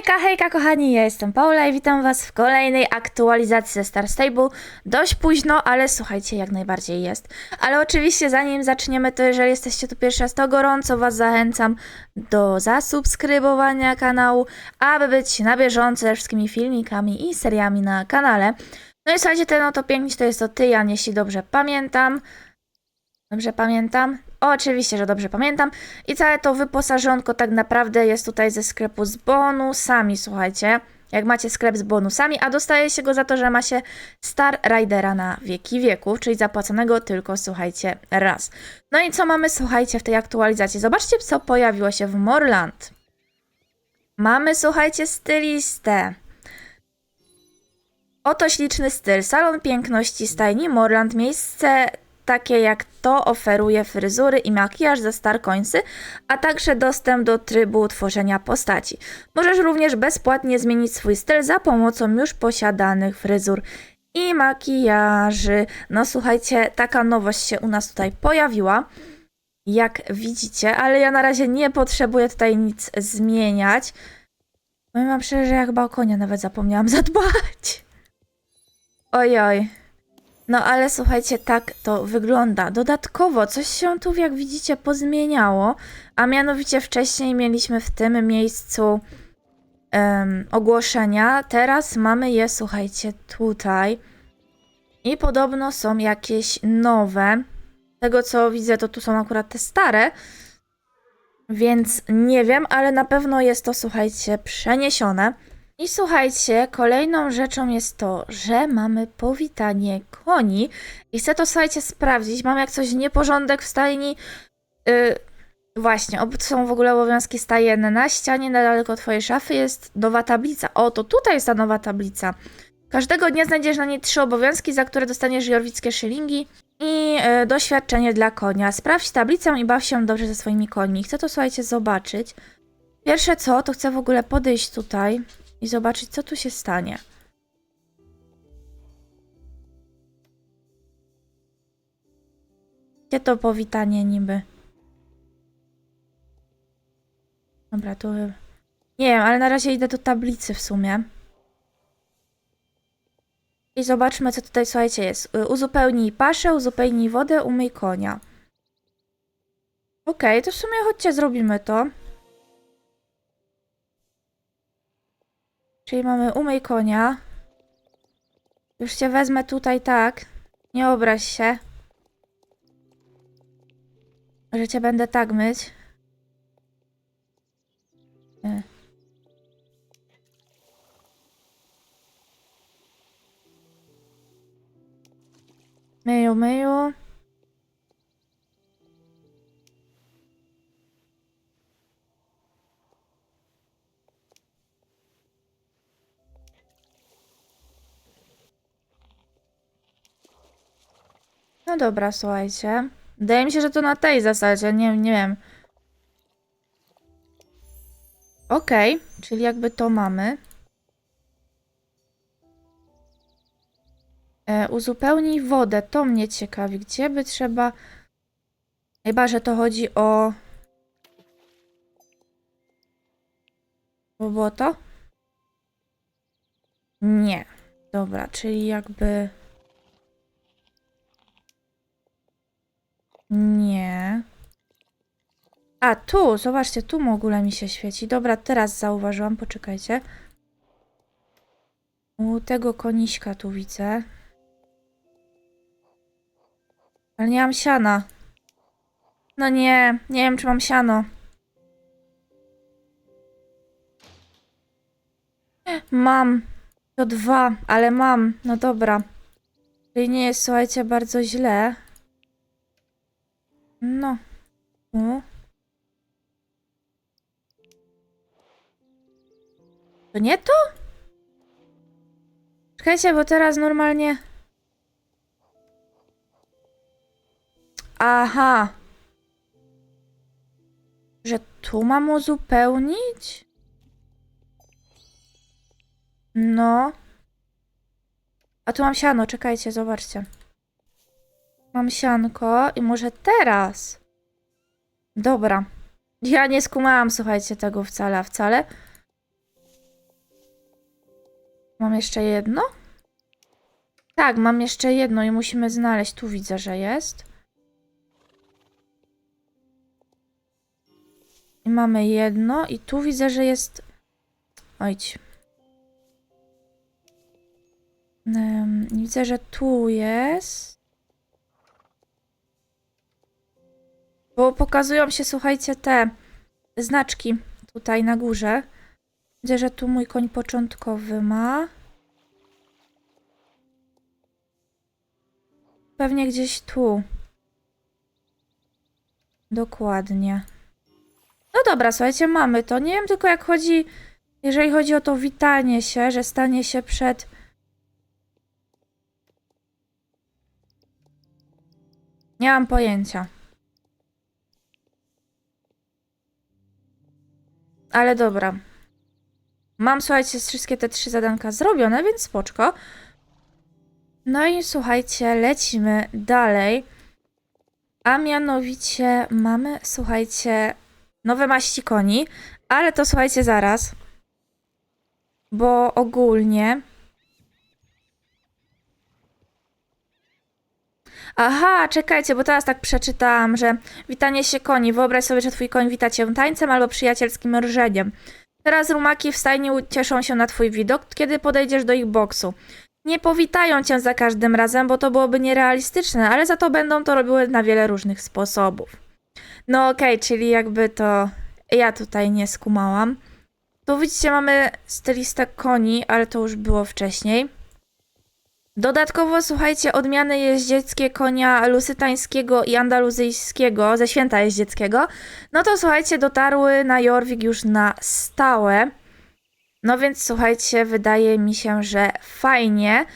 Hejka, hejka kochani, ja jestem Paula i witam was w kolejnej aktualizacji ze Star Stable. Dość późno, ale słuchajcie, jak najbardziej jest. Ale oczywiście zanim zaczniemy, to jeżeli jesteście tu pierwszy raz, to gorąco was zachęcam do zasubskrybowania kanału, aby być na bieżąco ze wszystkimi filmikami i seriami na kanale. No i słuchajcie, ten oto piękny to jest to ty, Jan, jeśli dobrze pamiętam. Dobrze pamiętam? Oczywiście, że dobrze pamiętam. I całe to wyposażonko tak naprawdę jest tutaj ze sklepu z bonusami, słuchajcie. Jak macie sklep z bonusami, a dostaje się go za to, że ma się Star Ridera na wieki wieków, czyli zapłaconego tylko, słuchajcie, raz. No i co mamy, słuchajcie, w tej aktualizacji? Zobaczcie, co pojawiło się w Morland. Mamy, słuchajcie, stylistę. Oto śliczny styl. Salon piękności stajni Morland. Miejsce takie jak to oferuje fryzury i makijaż ze Star Coinsy, a także dostęp do trybu tworzenia postaci. Możesz również bezpłatnie zmienić swój styl za pomocą już posiadanych fryzur i makijaży. No słuchajcie, taka nowość się u nas tutaj pojawiła. Jak widzicie, ale ja na razie nie potrzebuję tutaj nic zmieniać. Powiem wam szczerze, że ja chyba o konia nawet zapomniałam zadbać. Ojoj. No ale słuchajcie, tak to wygląda. Dodatkowo coś się tu, jak widzicie, pozmieniało, a mianowicie wcześniej mieliśmy w tym miejscu em, ogłoszenia, teraz mamy je, słuchajcie, tutaj. I podobno są jakieś nowe. Tego co widzę, to tu są akurat te stare. Więc nie wiem, ale na pewno jest to, słuchajcie, przeniesione. I słuchajcie, kolejną rzeczą jest to, że mamy powitanie koni. I chcę to, słuchajcie, sprawdzić. Mam jak coś nieporządek w stajni. Yy, właśnie, ob- są w ogóle obowiązki stajenne. Na ścianie niedaleko twojej szafy jest nowa tablica. O, to tutaj jest ta nowa tablica. Każdego dnia znajdziesz na niej trzy obowiązki, za które dostaniesz jorwickie szylingi i yy, doświadczenie dla konia. Sprawdź tablicę i baw się dobrze ze swoimi końmi. Chcę to, słuchajcie, zobaczyć. Pierwsze co, to chcę w ogóle podejść tutaj i zobaczyć, co tu się stanie. Gdzie to powitanie niby? Dobra, tu... Nie wiem, ale na razie idę do tablicy w sumie. I zobaczmy, co tutaj, słuchajcie, jest. Y, Uzupełnij paszę, uzupełnij wodę, umyj konia. Okej, to w sumie chodźcie, zrobimy to. Czyli mamy umyj konia. Już cię wezmę tutaj tak. Nie obraź się. Że cię będę tak myć. Nie. Myju, myju. No dobra, słuchajcie. Wydaje mi się, że to na tej zasadzie, nie, nie wiem. Okej, czyli jakby to mamy. E, uzupełnij wodę, to mnie ciekawi. Gdzie by trzeba... Chyba, że to chodzi o... O błoto? Nie. Dobra, czyli jakby... Nie. A, tu, zobaczcie, tu w ogóle mi się świeci. Dobra, teraz zauważyłam, poczekajcie. U tego koniśka tu widzę. Ale nie mam siana. No nie, nie wiem, czy mam siano. Mam. To dwa, ale mam. No dobra. Czyli nie jest, słuchajcie, bardzo źle. No. O. To nie to? Czekajcie, bo teraz normalnie... Aha. Że tu mam uzupełnić? No. A tu mam siano, czekajcie, zobaczcie. Mam sianko i może teraz. Dobra. Ja nie skumałam, słuchajcie, tego wcale, a wcale. Mam jeszcze jedno? Tak, mam jeszcze jedno i musimy znaleźć. Tu widzę, że jest. I mamy jedno i tu widzę, że jest... Ojdź. Em, widzę, że tu jest. Bo pokazują się, słuchajcie, te znaczki tutaj na górze. Widzę, że tu mój koń początkowy ma. Pewnie gdzieś tu. Dokładnie. No dobra, słuchajcie, mamy to. Nie wiem tylko jak chodzi, jeżeli chodzi o to witanie się, że stanie się przed... Nie mam pojęcia. Ale dobra. Mam, słuchajcie, wszystkie te trzy zadanka zrobione, więc spoczko. No i słuchajcie, lecimy dalej. A mianowicie mamy, słuchajcie, nowe maści koni, ale to słuchajcie zaraz. Bo ogólnie. Aha, czekajcie, bo teraz tak przeczytałam, że witanie się koni. Wyobraź sobie, że twój koń wita cię tańcem albo przyjacielskim rżeniem. Teraz rumaki w stajni cieszą się na twój widok, kiedy podejdziesz do ich boksu. Nie powitają cię za każdym razem, bo to byłoby nierealistyczne, ale za to będą to robiły na wiele różnych sposobów. No okej, czyli jakby to ja tutaj nie skumałam. Tu widzicie, mamy stylistę koni, ale to już było wcześniej. Dodatkowo, słuchajcie, odmiany jeździeckie konia lusytańskiego i andaluzyjskiego ze święta jeździeckiego, no to słuchajcie, dotarły na Jorvik już na stałe. No więc słuchajcie, wydaje mi się, że fajnie.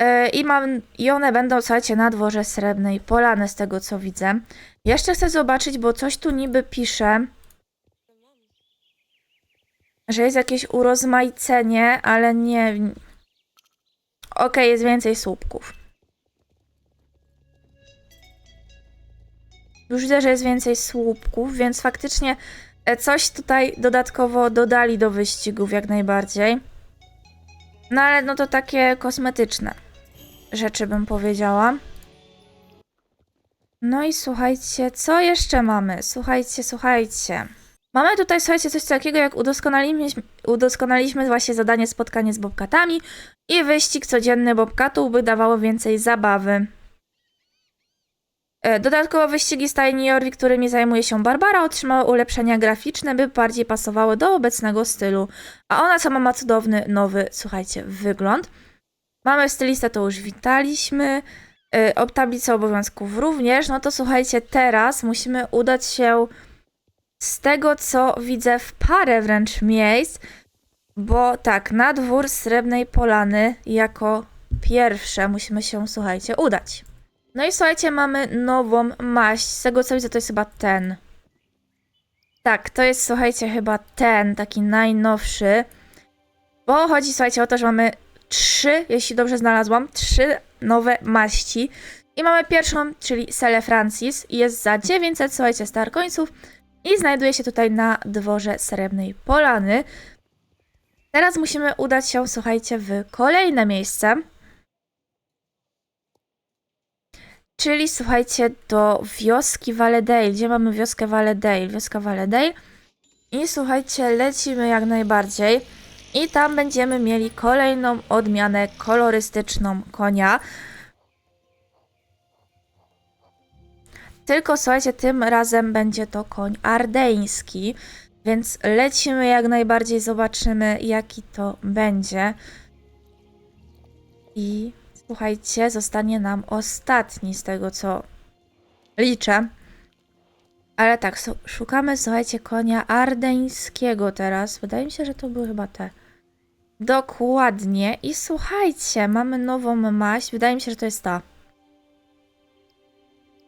Yy, I, mam, I one będą, słuchajcie, na dworze Srebrnej Polany, z tego co widzę. Jeszcze chcę zobaczyć, bo coś tu niby pisze, że jest jakieś urozmaicenie, ale nie. Okej, jest więcej słupków. Już widzę, że jest więcej słupków, więc faktycznie e, coś tutaj dodatkowo dodali do wyścigów jak najbardziej. No ale no to takie kosmetyczne rzeczy bym powiedziała. No i słuchajcie, co jeszcze mamy? Słuchajcie, słuchajcie. Mamy tutaj, słuchajcie, coś takiego jak udoskonaliliśmy, właśnie zadanie spotkanie z bobkatami i wyścig codzienny bobkatów, by dawało więcej zabawy. E, Dodatkowo wyścigi stajni Jorvik, którymi zajmuje się Barbara, otrzymały ulepszenia graficzne, by bardziej pasowały do obecnego stylu. A ona sama ma cudowny, nowy, słuchajcie, wygląd. Mamy stylistę, to już witaliśmy. Yy, ob tablicę obowiązków również. No to słuchajcie, teraz musimy udać się z tego, co widzę w parę wręcz miejsc, bo tak, na dwór Srebrnej Polany jako pierwsze musimy się, słuchajcie, udać. No i słuchajcie, mamy nową maść. Z tego co widzę, to jest chyba ten. Tak, to jest, słuchajcie, chyba ten, taki najnowszy. Bo chodzi, słuchajcie, o to, że mamy trzy, jeśli dobrze znalazłam, trzy nowe maści. I mamy pierwszą, czyli Sele Francis. Jest za 900, słuchajcie, star końców. I znajduje się tutaj na dworze Srebrnej Polany. Teraz musimy udać się, słuchajcie, w kolejne miejsce. Czyli słuchajcie, do wioski Valedale. Gdzie mamy wioskę Valedale? Wioska Valedale. I słuchajcie, lecimy jak najbardziej. I tam będziemy mieli kolejną odmianę kolorystyczną konia. Tylko słuchajcie, tym razem będzie to koń ardeński. Więc lecimy jak najbardziej, zobaczymy jaki to będzie. I słuchajcie, zostanie nam ostatni z tego co liczę. Ale tak, szukamy, słuchajcie, konia ardeńskiego teraz. Wydaje mi się, że to były chyba te. Dokładnie. I słuchajcie, mamy nową maść. Wydaje mi się, że to jest ta.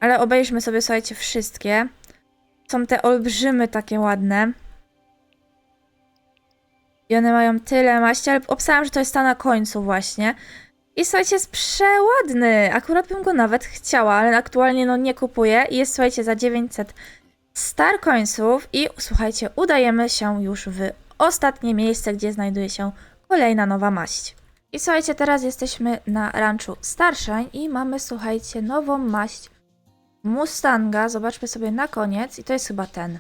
Ale obejrzmy sobie, słuchajcie, wszystkie. Są te olbrzymy takie ładne. I one mają tyle maści, ale obstałam, że to jest ta na końcu właśnie. I słuchajcie, jest przeładny. Akurat bym go nawet chciała, ale aktualnie no nie kupuję. I jest, słuchajcie, za 900 star końców. I słuchajcie, udajemy się już w ostatnie miejsce, gdzie znajduje się kolejna nowa maść. I słuchajcie, teraz jesteśmy na ranczu Starshine i mamy, słuchajcie, nową maść Mustanga. Zobaczmy sobie na koniec i to jest chyba ten.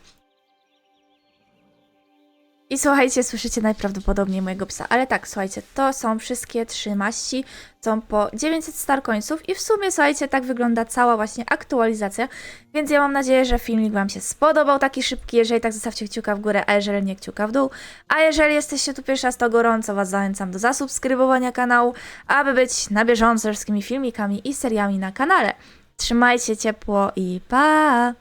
I słuchajcie, słyszycie najprawdopodobniej mojego psa. Ale tak, słuchajcie, to są wszystkie trzy maści. Są po 900 starkońców i w sumie, słuchajcie, tak wygląda cała właśnie aktualizacja. Więc ja mam nadzieję, że filmik Wam się spodobał, taki szybki. Jeżeli tak, zostawcie kciuka w górę, a jeżeli nie, kciuka w dół. A jeżeli jesteście tu pierwszy raz, to gorąco Was zachęcam do zasubskrybowania kanału, aby być na bieżąco ze wszystkimi filmikami i seriami na kanale. Trzymajcie ciepło i pa!